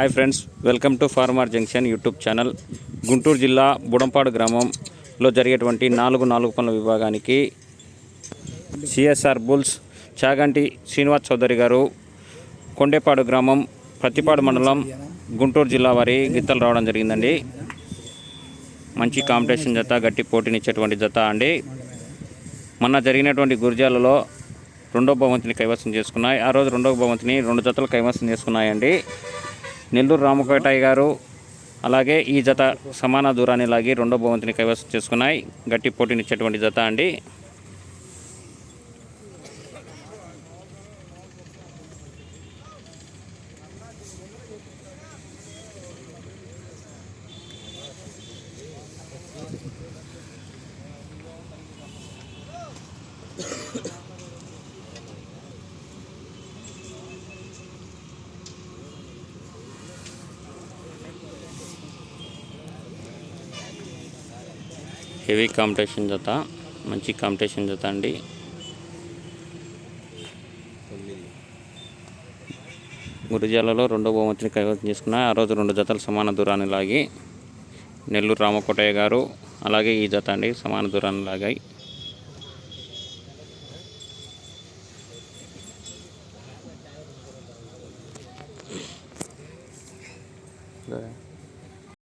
Hi friends welcome to farmer junction YouTube channel Guntur జిల్లా బుడంపాడు గ్రామంలో జరిగేటువంటి నాలుగు నాలుగు పనుల విభాగానికి సిఎస్ఆర్ బుల్స్ చాగంటి శ్రీనివాస్ చౌదరి గారు కొండేపాడు గ్రామం ప్రతిపాడు మండలం గుంటూరు జిల్లా వారి గిత్తలు రావడం జరిగిందండి. మంచి కాంపిటీషన్ జత గట్టి పోటీనిచ్చేటువంటి జత అండి. మొన్న జరిగినటువంటి గురిజాలలో రెండో భవంతిని కైవసం చేసుకున్నాయి. ఆ రోజు రెండో భవంతిని రెండు జతలు కైవసం చేసుకున్నాయండి. నెల్లూరు రామకోటయ్య గారు అలాగే ఈ జత సమాన దూరాన్ని లాగి రెండో భవంతిని కైవసం చేసుకున్నాయి. గట్టి పోటీనిచ్చేటువంటి జత అండి. హెవీ కాంపిటీషన్ జత మంచి కాంపిటీషన్ జత అండి గురిజాలలో రెండో బహుమతిని కైవసం చేసుకున్న ఆ రోజు రెండు జతలు సమాన దూరాన్ని లాగి నెల్లూరు రామకోటయ్య గారు అలాగే ఈ జత అండి సమాన దూరాన్ని లాగాయి Yeah.